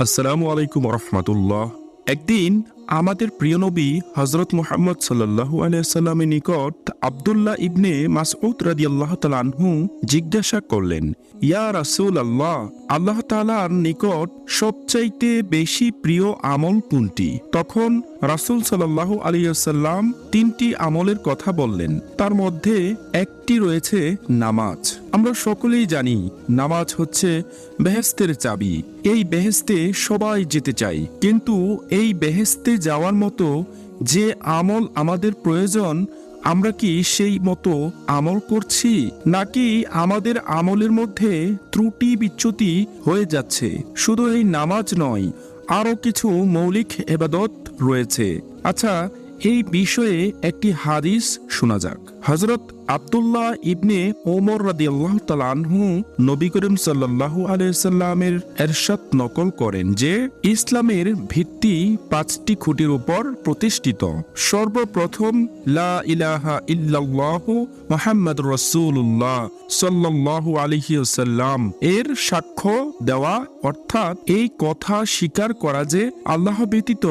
আসসালামু আলাইকুম রহমতুল্লাহ একদিন আমাদের প্রিয় নবী হজরত মুহাম্মদ সাল্লাহু আলিয়াল্লামের নিকট আবদুল্লাহ ইবনে মাসউদ রাদি আল্লাহ তালানহু জিজ্ঞাসা করলেন, ইয়া রাসুল আল্লাহ আল্লাহ তালার নিকট সবচাইতে বেশি প্রিয় আমল কোনটি? তখন রাসুল সাল্লাহু আলিয়াল্লাম তিনটি আমলের কথা বললেন। তার মধ্যে একটি রয়েছে নামাজ। আমরা সকলেই জানি নামাজ হচ্ছে বেহেস্তের চাবি। এই বেহেস্তে সবাই যেতে চাই কিন্তু এই বেহেস্তে যাওয়ার মতো যে আমল আমাদের প্রয়োজন, আমরা কি সেই মতো আমল করছি? নাকি আমাদের আমলের মধ্যে ত্রুটি বিচ্যুতি হয়ে যাচ্ছে? শুধু এই নামাজ নয়, আরও কিছু মৌলিক এবাদত রয়েছে। আচ্ছা এই বিষয়ে একটি হাদিস শোনা যাক। হজরত আবদুল্লাহ ইবনে ওমর রাদি আল্লাহ তালানহু নবী করিম সাল্লাহ আলাইসাল্লামের এরশাদ নকল করেন যে ইসলামের ভিত্তি পাঁচটি খুঁটির উপর প্রতিষ্ঠিত। সর্বপ্রথম, লা ইলাহা ইল্লাল্লাহ মোহাম্মদ রসুল্লাহ সাল্লাহ আলহিউসাল্লাম এর সাক্ষ্য দেওয়া, অর্থাৎ এই কথা স্বীকার করা যে আল্লাহ ব্যতীত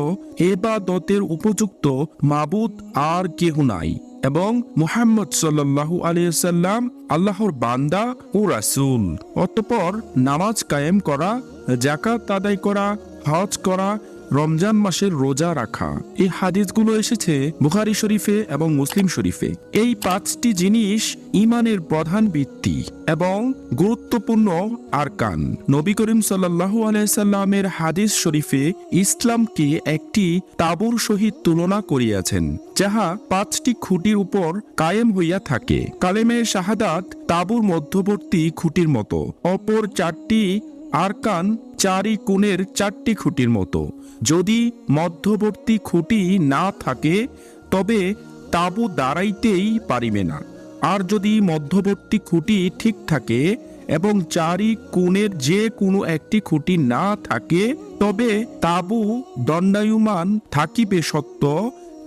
এবাদতের উপযুক্ত মাবুদ আর কেহ নাই। এবং মুহাম্মদ সাল্লাল্লাহু আলিয়াল্লাম আল্লাহর বান্দা ও রাসুল। অতপর নামাজ কায়েম করা জাকাত আদায় করা, হজ করা রমজান মাসের রোজা রাখা। এই হাদিসগুলো এসেছে বুখারি শরীফে এবং মুসলিম শরীফে। এই পাঁচটি জিনিস ইমানের প্রধান ভিত্তি এবং গুরুত্বপূর্ণ আরকান। নবী করিম সাল্লাহু আলাইসাল্লামের হাদিস শরীফে ইসলামকে একটি তাবুর সহিত তুলনা করিয়াছেন, যাহা পাঁচটি খুঁটির উপর কায়েম হইয়া থাকে। কালেমের শাহাদাত তাবুর মধ্যবর্তী খুঁটির মতো। অপর চারটি আরকান চারি কোণের চারটি খুঁটির মতো। যদি মধ্যবর্তী খুঁটি না থাকে, তবে তাবু দাঁড়াইতেই পারিবে না। আর যদি মধ্যবর্তী খুঁটি ঠিক থাকে এবং চারি কোণের যে কোনো একটি খুঁটি না থাকে, তবে তাবু দণ্ডায়ুমান থাকিবে সত্য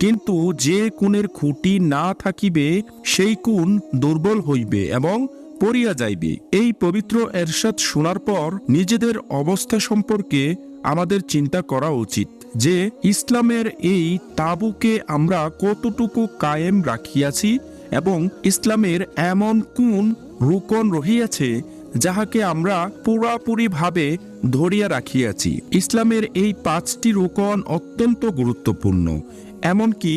কিন্তু যে কোণের খুঁটি না থাকিবে, সেই কোণ দুর্বল হইবে এবং পড়িয়া যাইবে। এই পবিত্র এরশাদ শোনার পর নিজেদের অবস্থা সম্পর্কে আমাদের চিন্তা করা উচিত যে, ইসলামের এই তাবুকে আমরা কতটুকু কায়েম রাখিয়াছি এবং ইসলামের এমন কোন রুকন রহিয়াছে যাহাকে আমরা পুরাপুরিভাবে ধরিয়া রাখিয়াছি। ইসলামের এই পাঁচটি রুকন অত্যন্ত গুরুত্বপূর্ণ। এমনকি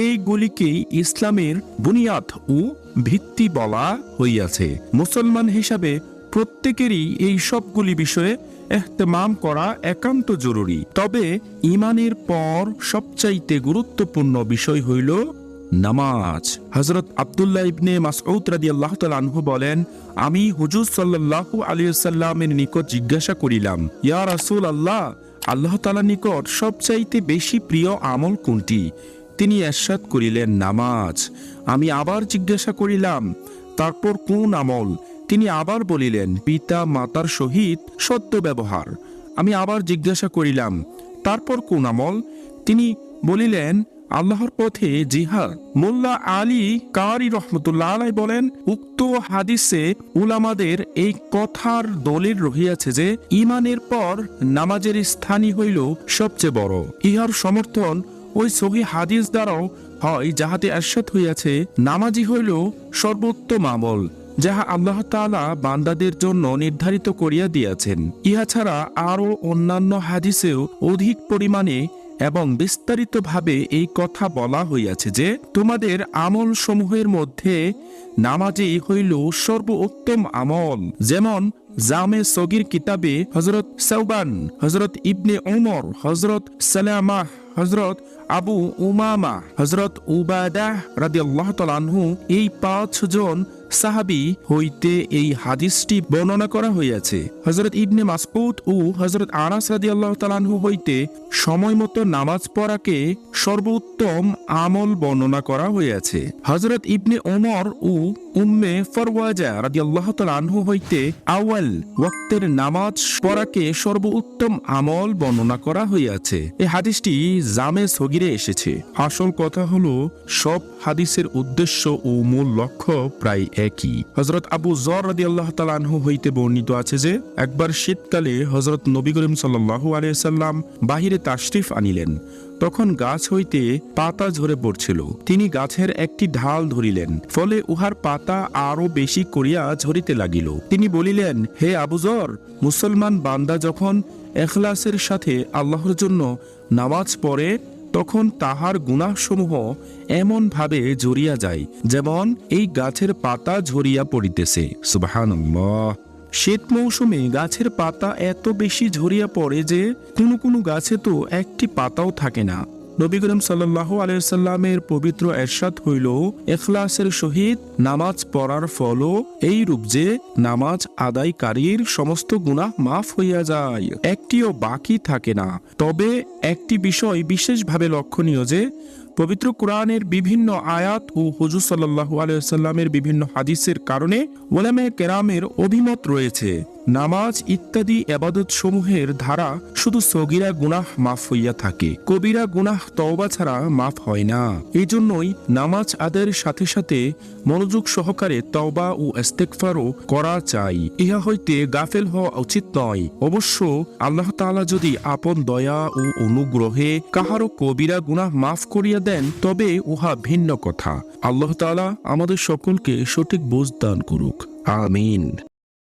এইগুলিকেই ইসলামের বুনিয়াদ ও ভিত্তি বলা হইয়াছে। মুসলমান হিসাবে প্রত্যেকেরই এই সবগুলি বিষয়ে এহতেমাম করা একান্ত জরুরি। তবে ইমানের পর সবচাইতে গুরুত্বপূর্ণ বিষয় হইল নামাজ। হজরত আবদুল্লাহ ইবনে মাসউদ রাদি আল্লাহ আনহু বলেন, আমি হুজুর সাল্লাল্লাহু আলাইহি সাল্লামের নিকট জিজ্ঞাসা করিলাম, ইয়া রাসূল আল্লাহ আল্লাহ তালা নিকট সবচাইতে বেশি প্রিয় আমল কোনটি? তিনি এরশাদ করিলেন, নামাজ। আমি আবার জিজ্ঞাসা করিলাম, তারপর কোন আমল? তিনি আবার বলিলেন, পিতা মাতার সহিত সত্য ব্যবহার। আমি আবার জিজ্ঞাসা করিলাম, তারপর কোন আমল? তিনি বলিলেন আল্লাহর পথে জিহাদ। মোল্লা আলী কারি রহমতুল্লাহ আলাই বলেন, উক্ত হাদিসে উলামাদের এই কথার দলিল রহিয়াছে যে ইমানের পর নামাজের স্থানই হইল সবচেয়ে বড়। ইহার সমর্থন ওই সহি হাদিস দ্বারাও হয় যাহাতে এরশাদ হইয়াছে, নামাজি হইল সর্বোত্তম আমল, যাহা আল্লাহ তাআলা বান্দাদের জন্য নির্ধারিত করিয়া দিয়াছেন। ইহা ছাড়া আরও অন্যান্য হাদিসেও অধিক পরিমাণে এবং বিস্তারিতভাবে এই কথা বলা হইয়াছে যে, তোমাদের আমল সমূহের মধ্যে নামাজই হইল সর্বোত্তম আমল। যেমন জামে সগির কিতাবে হজরত সৌবান হজরত ইবনে ওমর হজরত সালামাহ হজরত আবু উমামা হজরত উবাদাহ রাদি আল্লাহ তালানহু এই পাঁচজন সাহাবি হইতে এই হাদিসটি বর্ণনা করা হইয়াছে। হজরত ইবনে মাসউদ ও হজরত আনাস রাদি আল্লাহ তালানহু হইতে সময় মতো নামাজ পড়াকে সর্বোত্তম আমল বর্ণনা করা হইয়াছে। হজরত ইবনে ওমর ও উম্মে ফরওয়াজা রাদি আল্লাহ তালানহু হইতে আওয়াল ওয়াক্তের নামাজ পড়াকে সর্বোত্তম আমল বর্ণনা করা হইয়াছে। এই হাদিসটি জামে সগিরে এসেছে। আসল কথা হলো, সব হাদিসের উদ্দেশ্য ও মূল লক্ষ্য প্রায় একই। হজরত আবু জর রাদি আল্লাহ তালানহু হইতে বর্ণিত আছে যে, একবার শীতকালে হজরত নবী করিম সাল্লাহু আলিয়াল্লাম বাহিরে তাশরিফ আনিলেন। তখন গাছ হইতে পাতা ঝরে পড়ছিল। তিনি গাছের একটি ঢাল ধরিলেন, ফলে উহার পাতা আরও বেশি করিয়া ঝরিতে লাগিল। তিনি বলিলেন, হে আবুজর মুসলমান বান্দা যখন এখলাসের সাথে আল্লাহর জন্য নামাজ পড়ে তখন তাহার গুণাসমূহ এমনভাবে জড়িয়া যায়, যেমন এই গাছের পাতা ঝরিয়া পড়িতেছে। সুবাহান শীত মৌসুমে গাছের পাতা এত বেশি ঝরিয়া পড়ে যে কোনো কোনো গাছে তো একটি পাতাও থাকে না। নবী করিম সাল্লাহ আলাইসাল্লামের পবিত্র এরশাদ হইল এখলাসের সহিত নামাজ পড়ার ফলও এই রূপ যে নামাজ আদায়কারীর সমস্ত গুনাহ মাফ হইয়া যায়, একটিও বাকি থাকে না। তবে একটি বিষয় বিশেষভাবে লক্ষণীয় যে, পবিত্র কোরআনের বিভিন্ন আয়াত ও হুজুর সাল্লাহ আলাইসাল্লামের বিভিন্ন হাদিসের কারণে ওলামে কেরামের অভিমত রয়েছে। নামাজ ইত্যাদি এবাদত সমূহের ধারা শুধু সগিরা গুনাহ মাফ হইয়া থাকে। কবিরা গুনাহ তওবা ছাড়া মাফ হয় না। এই জন্যই নামাজ আদের সাথে সাথে মনোযোগ সহকারে তওবা ও ইস্তেকফারও করা চাই। ইহা হইতে গাফেল হওয়া উচিত নয়। অবশ্য আল্লাহ তাআলা যদি আপন দয়া ও অনুগ্রহে কাহারও কবিরা গুনাহ মাফ করিয়া দেন, তবে উহা ভিন্ন কথা। আল্লাহ তাআলা আমাদের সকলকে সঠিক বোঝ দান করুক। আমিন।